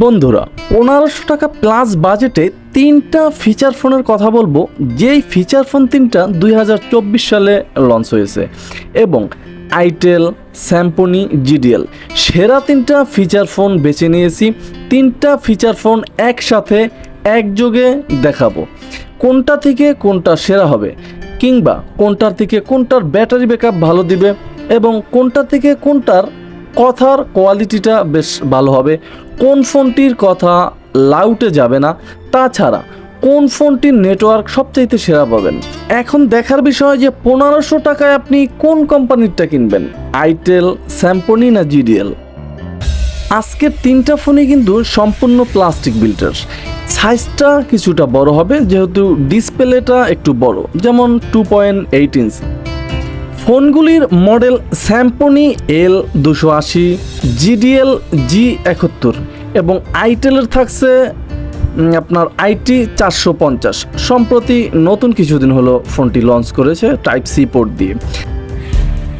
বন্ধুরা, পনেরোশো টাকা প্লাস বাজেটে তিনটা ফিচার ফোনের কথা বলব। যেই ফিচার ফোন তিনটা দুই হাজার চব্বিশ সালে লঞ্চ হয়েছে এবং আইটেল স্যাম্পনি জিডিএল সেরা তিনটা ফিচার ফোন বেছে নিয়েছি। তিনটা ফিচার ফোন একসাথে একযোগে দেখাবো। কোনটা থেকে কোনটা সেরা হবে, কিংবা কোনটার থেকে কোনটার ব্যাটারি ব্যাকআপ ভালো দিবে এবং কোনটা থেকে কোনটার কথার কোয়ালিটিটা বেশ ভালো হবে। কোন ফোনটির কথা লাউটে যাবে না, তাছাড়া কোন ফোনটির নেটওয়ার্ক সবচাইতে সেরা পাবেন? এখন দেখার বিষয় যে পনেরোশো টাকায় আপনি কোন কোম্পানিরটা কিনবেন? আইটেল স্যাম্পনি না জিডিএল আজকের তিনটা ফোনই কিন্তু সম্পূর্ণ প্লাস্টিক বিল্টার সাইজটা কিছুটা বড় হবে, যেহেতু ডিসপ্লেটা একটু বড়, যেমন টু পয়েন্ট এইট ইঞ্চ ফোনগুলির মডেল স্যাম্পনি এল দুশো আশি, জিডিএল জি একাত্তর এবং আইটেলের থাকছে আপনার আইটি চারশো পঞ্চাশ। সম্প্রতি নতুন কিছুদিন হলো ফোনটি লঞ্চ করেছে টাইপ সি পোর্ট দিয়ে।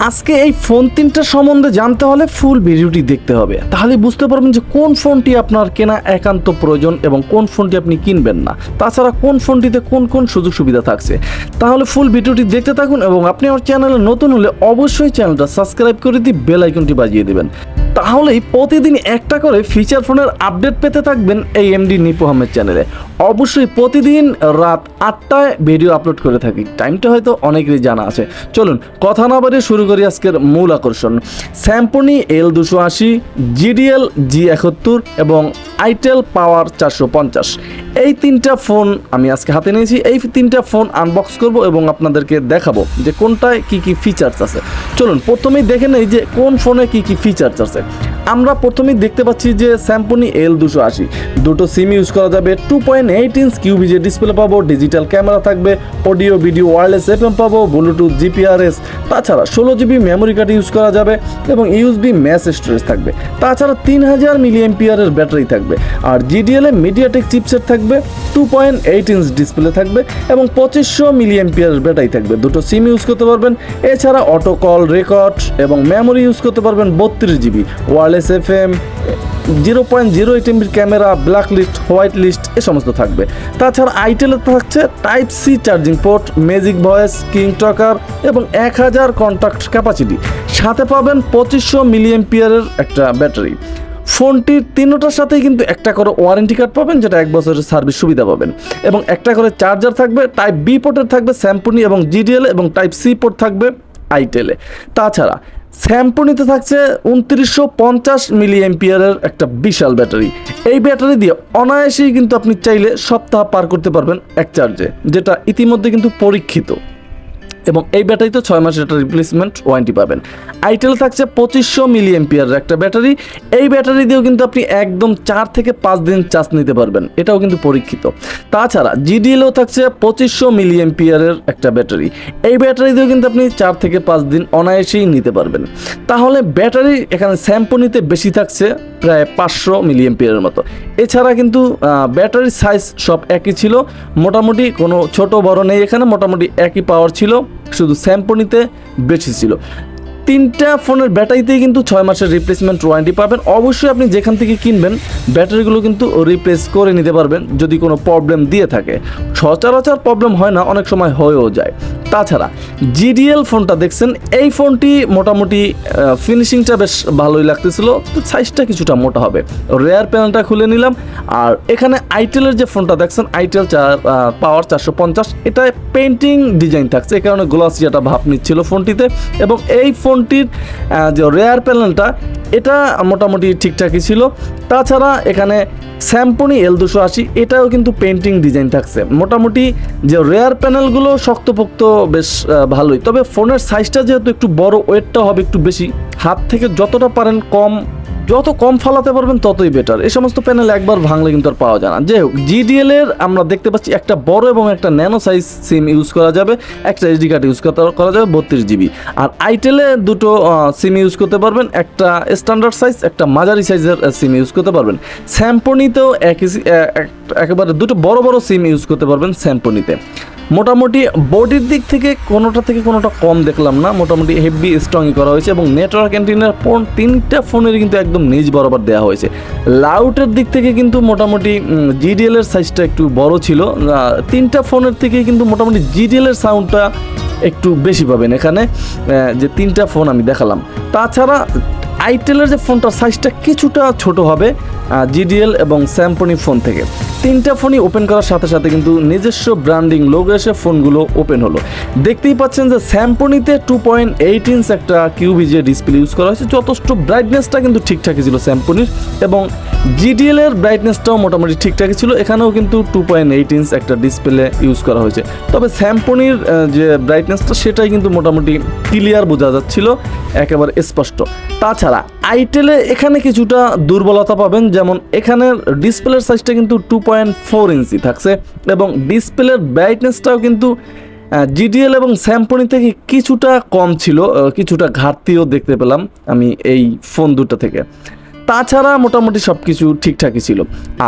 আজকে এই ফোন তিনটা সম্বন্ধে জানতে হলে ফুল ভিডিওটি দেখতে হবে। তাহলে বুঝতে পারবেন যে কোন ফোনটি আপনার কেনা একান্ত প্রয়োজন এবং কোন ফোনটি আপনি কিনবেন না। তাছাড়া কোন ফোনটিতে কোন কোন সুযোগ সুবিধা থাকছে। তাহলে ফুল ভিডিওটি দেখতে থাকুন এবং আপনি আমার চ্যানেলে নতুন হলে অবশ্যই চ্যানেলটা সাবস্ক্রাইব করে দিয়ে বেল আইকনটি বাজিয়ে দেবেন। তাহলেই প্রতিদিন একটা করে ফিচার ফোনের আপডেট পেতে থাকবেন এই এমডি নিপু আহমেদ চ্যানেলে অবশ্যই প্রতিদিন রাত আটটায় ভিডিও আপলোড করে থাকি। টাইমটা হয়তো অনেকেরই জানা আছে। চলুন, কথা না বাড়িয়ে শুরু করি আজকের মূল আকর্ষণ। স্যাম্পনি এল দুশো আশি জিডিএল জি একাত্তর এবং আইটেল পাওয়ার চারশো পঞ্চাশ। এই তিনটা ফোন আমি আজকে হাতে নিয়েছি। এই তিনটা ফোন আনবক্স করব এবং আপনাদেরকে দেখাবো যে কোনটায় কি কি ফিচার্স আছে। চলুন, প্রথমেই দেখে নেই যে কোন ফোনে কি কি ফিচার্স আছে। আমরা প্রথমেই দেখতে পাচ্ছি যে স্যাম্পনি এল দুশো আশি। দুটো সিম ইউজ করা যাবে two point eight inch QVGA display পাবো, ডিজিটাল ক্যামেরা থাকবে, audio, video, wireless F M পাবো, ব্লুটুথ, জিপিআরএস। তাছাড়া ষোলো জিবি মেমোরি কার্ড ইউজ করা যাবে এবং ইউএসবি ম্যাস স্টোরেজ থাকবে। তাছাড়া তিন হাজার মিলি এমপিআরের ব্যাটারি থাকবে। আর জিডিএল মিডিয়াটেক চিপসেট থাকবে, two point eight inch display থাকবে এবং পঁচিশশো মিলি এমপিআরের ব্যাটারি থাকবে। দুটো সিম ইউজ করতে পারবেন। এছাড়া অটো কল রেকর্ড এবং মেমোরি ইউজ করতে পারবেন বত্রিশ GB. Wireless F M zero point zero eight এমবির camera black list white list এ সমস্ত থাকবে। তাছাড়া আইটেলে থাকছে type C charging port magic voice king talker এবং এক হাজার কন্ট্যাক্ট ক্যাপাসিটি সাথে পাবেন পঁচিশশো মিলি এমপিয়ারের একটা ব্যাটারি। ফোনটির তিনটার সাথেই কিন্তু একটা করে ওয়ারেন্টি কার্ড পাবেন, যেটা এক বছরের সার্ভিস সুবিধা পাবেন। এবং একটা করে চার্জার থাকবে টাইপ বি পোর্টের থাকবে স্যাম্পুনি এবং জিডিএল এবং টাইপ সি পোর্ট থাকবে আইটেলে তাছাড়া স্যাম্পনিতে থাকছে উনত্রিশশো পঞ্চাশ মিলি এমপিয়ারের একটা বিশাল ব্যাটারি। এই ব্যাটারি দিয়ে অনায়াসেই কিন্তু আপনি চাইলে সপ্তাহ পার করতে পারবেন এক চার্জে, যেটা ইতিমধ্যে কিন্তু পরীক্ষিত। এবং এই ব্যাটারিতে ছয় মাসের একটা রিপ্লেসমেন্ট ওয়ারেন্টি পাবেন। আইটেল থাকছে পঁচিশশো মিলি এমপিয়ারের একটা ব্যাটারি। এই ব্যাটারি দিয়েও কিন্তু আপনি একদম চার থেকে পাঁচ দিন চার্জ নিতে পারবেন। এটাও কিন্তু পরীক্ষিত। তাছাড়া জিডিএলও থাকছে পঁচিশশো মিলি এমপিয়ারের একটা ব্যাটারি। এই ব্যাটারি দিয়েও কিন্তু আপনি চার থেকে পাঁচ দিন অনায়াসেই নিতে পারবেন। তাহলে ব্যাটারি এখানে স্যাম্পনিতে বেশি থাকছে প্রায় পাঁচশো মিলি এমপিয়ারের মতো। এছাড়া কিন্তু ব্যাটারির সাইজ সব একই ছিল। মোটামুটি কোনো ছোট বড় নেই এখানে, মোটামুটি একই পাওয়ার ছিল। শুধু স্যাম্পনিতে বেশি ছিল। তিনটা ফোনের ব্যাটারিতেই কিন্তু ছয় মাসের রিপ্লেসমেন্ট ওয়ারেন্টি পাবেন। অবশ্যই আপনি যেখান থেকে কিনবেন, ব্যাটারিগুলো কিন্তু রিপ্লেস করে নিতে পারবেন, যদি কোনো প্রবলেম দিয়ে থাকে। সচরাচর প্রবলেম হয় না, অনেক সময় হয়েও যায়। তাছাড়া জিডিএল ফোনটা দেখছেন, এই ফোনটি মোটামুটি ফিনিশিংটা বেশ ভালোই লাগতেছিল, তো সাইজটা কিছুটা মোটা হবে। রেয়ার প্যানেলটা খুলে নিলাম, আর এখানে আইটেলের যে ফোনটা দেখছেন আইটেল চার পাওয়ার চারশো পঞ্চাশ, এটা পেন্টিং ডিজাইন থাকছে, এই কারণে গ্লাসিয়াটা ভাব নিচ্ছিল ফোনটিতে, এবং এই ফোনটির যে রেয়ার প্যানেলটা এটা মোটামুটি ঠিকঠাকই ছিল। তাছাড়া এখানে স্যাম্পনি এল দুশো আশি, এটাও কিন্তু পেন্টিং ডিজাইন থাকছে। মোটামুটি যে রেয়ার প্যানেলগুলো শক্তপোক্ত, বেশ ভালোই। তবে ফোনের সাইজটা যেহেতু একটু বড় ওয়েটটা হবে একটু বেশি। হাত থেকে যতটা পারেন কম যত কম ফালাতে পারবেন ততই বেটার এই সমস্ত প্যানেল একবার ভাঙলে কিন্তু আর পাওয়া যায় না। যাই হোক জিডিএল এর আমরা দেখতে পাচ্ছি একটা বড় এবং একটা ন্যানো সাইজ সিম ইউজ করা যাবে। একটা এইচডি কার্ড ইউজ করা যাবে বত্রিশ জিবি আর আইটেলে দুটো সিম ইউজ করতে পারবেন। একটা স্ট্যান্ডার্ড সাইজ একটা মাঝারি সাইজের সিম ইউজ করতে পারবেন। স্যাম্পনিতেও একই এক- একেবারে দুটো বড় বড় সিম ইউজ করতে পারবেন স্যাম্পনিতে মোটামুটি বডির দিক থেকে কোনোটা থেকে কোনোটা কম দেখলাম না। মোটামুটি হেভি স্ট্রংই করা হয়েছে এবং নেটওয়ার্ক অ্যান্টিনার ফোন তিনটা ফোনের কিন্তু একদম নিজ বরাবর দেওয়া হয়েছে। লাউটের দিক থেকে কিন্তু মোটামুটি জিডিএল এর সাইজটা একটু বড় ছিল। তিনটা ফোনের থেকে কিন্তু মোটামুটি জিডিএল এর সাউন্ডটা একটু বেশি পাবেন এখানে। যে তিনটা ফোন আমি দেখালাম। তাছাড়া আইটেলের যে ফোনটার সাইজটা কিছুটা ছোট হবে জিডিএল এবং স্যাম্পনি ফোন থেকে। তিনটা ফোনই ওপেন করার সাথে সাথে কিন্তু নিজস্ব ব্র্যান্ডিং লোগো এসে ফোনগুলো ওপেন হলো। দেখতেই পাচ্ছেন যে স্যামপনিতে টু পয়েন্ট এইট ইঞ্চ একটা কিউবিজে ডিসপ্লে ইউজ করা হয়েছে। যথেষ্ট ব্রাইটনেসটা কিন্তু ঠিকঠাকই ছিল স্যামপনির এবং জিডিএল এর ব্রাইটনেসটাও মোটামুটি ঠিকঠাকই ছিল। এখানেও কিন্তু টু পয়েন্ট এইট ইঞ্চ একটা ডিসপ্লে ইউজ করা হয়েছে। তবে স্যামপনির যে ব্রাইটনেসটা সেটাই কিন্তু মোটামুটি ক্লিয়ার বোঝা যাচ্ছিল, একেবারে স্পষ্ট। তাছাড়া আইটেলে এখানে কিছুটা দুর্বলতা পাবেন। যেমন এখানের ডিসপ্লের সাইজটা কিন্তু টু পয়েন্ট ফোর ইঞ্চি থাকছে এবং ডিসপ্লের ব্রাইটনেসটাও কিন্তু জিডিএল এবং স্যামপনি থেকে কিছুটা কম ছিল কিছুটা ঘাটতিও দেখতে পেলাম আমি এই ফোন দুটো থেকে। তাছাড়া মোটামুটি সব কিছু ঠিকঠাকই ছিল।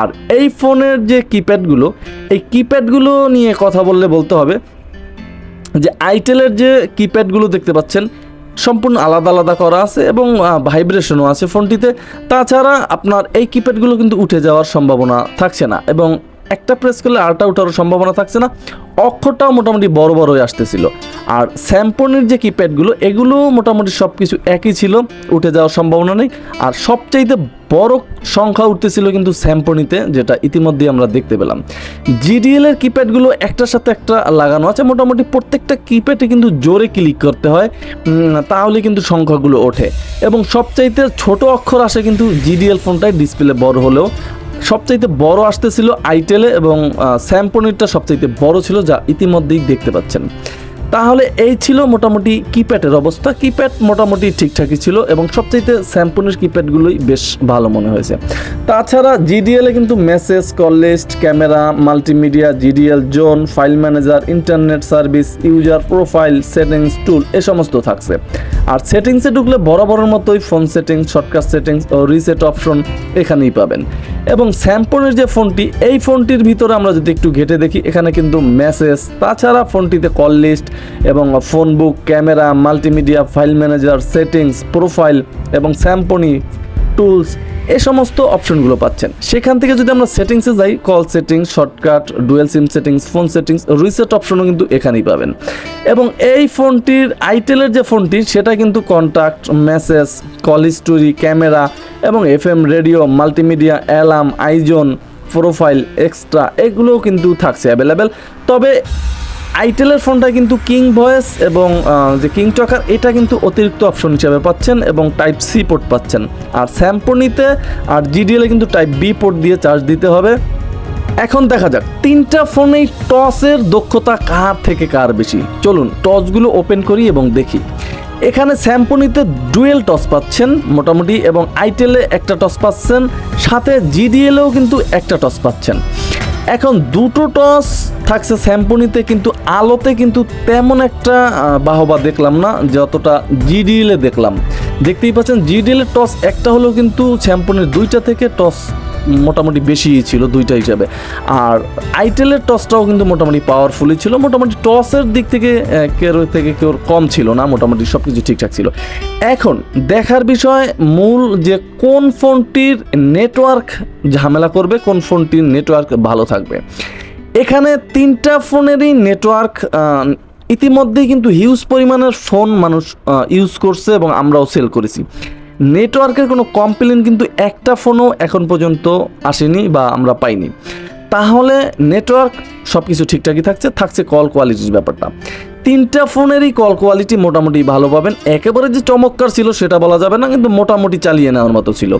আর এই ফোনের যে কিপ্যাডগুলো এই কিপ্যাডগুলো নিয়ে কথা বললে বলতে হবে যে আইটেলের যে কিপ্যাডগুলো দেখতে পাচ্ছেন সম্পূর্ণ আলাদা আলাদা করা আছে এবং ভাইব্রেশনও আছে ফোনটিতে। তাছাড়া আপনার এই কিপ্যাডগুলো কিন্তু উঠে যাওয়ার সম্ভাবনা থাকছে না এবং একটা প্রেস করলে আরটা উঠারও সম্ভাবনা থাকছে না। অক্ষরটাও মোটামুটি বড় বড় হয়ে আসতেছিল। আর স্যাম্পনির যে কিপ্যাডগুলো এগুলো মোটামুটি সব কিছু একই ছিল, উঠে যাওয়ার সম্ভাবনা নেই। আর সবচাইতে বড় সংখ্যা উঠতেছিল কিন্তু স্যাম্পনিতে যেটা ইতিমধ্যেই আমরা দেখতে পেলাম। জিডিএল এর কিপ্যাডগুলো একটার সাথে একটা লাগানো আছে। মোটামুটি প্রত্যেকটা কিপ্যাডে কিন্তু জোরে ক্লিক করতে হয়। তাহলে কিন্তু সংখ্যাগুলো ওঠে। এবং সবচাইতে ছোট অক্ষর আসে কিন্তু জিডিএল ফোনটায় ডিসপ্লে বড় হলেও। সবচাইতে বড় আসতেছিল আইটেলে এবং স্যাম্পনিরটা সবচাইতে বড় ছিল যা ইতিমধ্যেই দেখতে পাচ্ছেন। তাহলে এই ছিল মোটামুটি কিপ্যাডের অবস্থা। কিপ্যাড মোটামুটি ঠিকঠাকই ছিল এবং সবচাইতে স্যাম্পনের কিপ্যাডগুলোই বেশ ভালো মনে হয়েছে। তাছাড়া জিডিএলে কিন্তু message, call list, camera, multimedia, GDL, zone, file manager, internet service, user profile, settings, tool এ সমস্ত থাকছে। আর সেটিংসে ঢুকলে বরাবরের মতোই ফোন সেটিংস, শর্টকাট সেটিংস ও রিসেট অপশন এখানেই পাবেন। এবং স্যাম্পনের যে ফোনটি, এই ফোনটির ভিতরে আমরা যদি একটু ঘেটে দেখি, এখানে কিন্তু মেসেজ তাছাড়া ফোনটিতে কল লিস্ট এবং phone book camera multimedia file manager settings profile এবং স্যাম্পনি টুলস এই সমস্ত অপশনগুলো পাচ্ছেন। সেখান থেকে যদি আমরা সেটিংসে যাই call settings shortcut dual SIM settings phone settings reset অপশনও কিন্তু এখানেই পাবেন। এবং এই ফোনটির আইটেলের যে ফোনটি, সেটা কিন্তু contact message call history camera এবং F M radio multimedia alarm izone profile extra এগুলোও কিন্তু থাকছে অ্যাভেলেবেল তবে আইটেলের ফোনটা কিন্তু কিং ভয়েস এবং যে কিং টকার এটা কিন্তু অতিরিক্ত অপশন হিসাবে পাচ্ছেন এবং টাইপ সি পোর্ট পাচ্ছেন। আর স্যাম্পনিতে আর জিডিএলে কিন্তু টাইপ বি পোর্ট দিয়ে চার্জ দিতে হবে। এখন দেখা যাক, তিনটা ফোনেই টসের দক্ষতা কার থেকে কার বেশি? চলুন, টসগুলো ওপেন করি এবং দেখি। এখানে স্যাম্পনিতে ডুয়েল টস পাচ্ছেন মোটামুটি এবং আইটেলে একটা টস পাচ্ছেন, সাথে জিডিএলেও কিন্তু একটা টস পাচ্ছেন। এখন দুটো টস থাকছে শ্যাম্পনিতে কিন্তু আলোতে কিন্তু তেমন একটা বাহবা দেখলাম না যতটা জিডিএলে দেখলাম। দেখতেই পাচ্ছেন জিডিএলের টস একটা হলেও কিন্তু শ্যাম্পনির দুইটা থেকে টস মোটামুটি বেশি ছিল দুইটা হিসাবে। আর আইটেলের টসটাও কিন্তু মোটামুটি পাওয়ারফুলই ছিল। মোটামুটি টসের দিক থেকে কেউ থেকে কেউ কম ছিল না, মোটামুটি সব কিছু ঠিকঠাক ছিল। এখন দেখার বিষয়, মূল যে কোন ফোনটির নেটওয়ার্ক ঝামেলা করবে, কোন ফোনটির নেটওয়ার্ক ভালো থাকবে। এখানে তিনটা ফোনেরই নেটওয়ার্ক ইতিমধ্যেই কিন্তু হিউজ পরিমাণের ফোন মানুষ ইউজ করছে এবং আমরাও সেল করেছি। নেটওয়ার্কের কোনো কমপ্লেন কিন্তু একটা ফোনও এখন পর্যন্ত আসেনি বা আমরা পাইনি। তাহলে নেটওয়ার্ক সব কিছু ঠিকঠাকই থাকছে থাকছে কল কোয়ালিটির ব্যাপারটা। তিনটা ফোনেরই কল কোয়ালিটি মোটামুটি ভালো পাবেন। একেবারে যে চমৎকার ছিল সেটা বলা যাবে না, কিন্তু মোটামুটি চালিয়ে নেওয়ার মতো ছিল।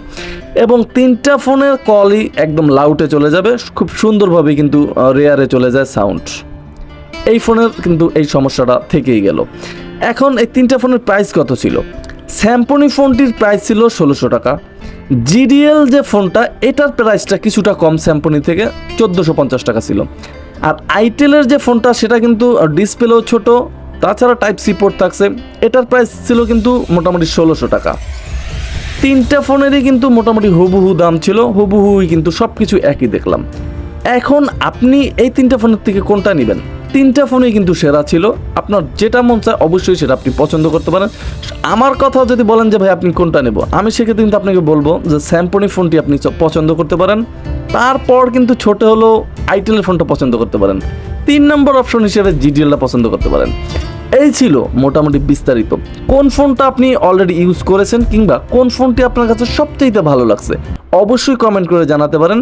এবং তিনটা ফোনের কলই একদম লাউটে চলে যাবে, খুব সুন্দরভাবে কিন্তু রেয়ারে চলে যায় সাউন্ড এই ফোনের কিন্তু এই সমস্যাটা থেকেই গেল। এখন এই তিনটা ফোনের প্রাইস কত ছিল? স্যাম্পনি ফোনটির প্রাইস ছিল ষোলোশো টাকা। জিডিএল যে ফোনটা, এটার প্রাইসটা কিছুটা কম স্যাম্পনি থেকে চোদ্দোশো পঞ্চাশ টাকা ছিল। আর আইটেলের যে ফোনটা, সেটা কিন্তু ডিসপ্লেও ছোট, তাছাড়া টাইপ সি পোর্ট থাকছে, এটার প্রাইস ছিল কিন্তু মোটামুটি ষোলোশো টাকা। তিনটা ফোনেরই কিন্তু মোটামুটি হুবহু দাম ছিল, হুবহুই কিন্তু সব কিছু একই দেখলাম। এখন আপনি এই তিনটা ফোনের থেকে কোনটা নেবেন? তিনটা ফোনই কিন্তু সেরা ছিল। আপনার যেটা মন চায় অবশ্যই সেটা আপনি পছন্দ করতে পারেন। আমার কথা যদি বলেন যে, ভাই, আপনি কোনটা নেব? আমি সেক্ষেত্রে কিন্তু আপনাকে বলব যে স্যামসংয়ের ফোনটি আপনি পছন্দ করতে পারেন। তারপর কিন্তু ছোট হলো আইটেলের ফোনটা পছন্দ করতে পারেন। তিন নম্বর অপশন হিসেবে জিডিএলটা পছন্দ করতে পারেন। এই ছিল মোটামুটি বিস্তারিত। কোন ফোনটা আপনি অলরেডি ইউজ করেছেন কিংবা কোন ফোনটি আপনার কাছে সবচেয়ে ভালো লাগছে? অবশ্যই কমেন্ট করে জানাতে পারেন।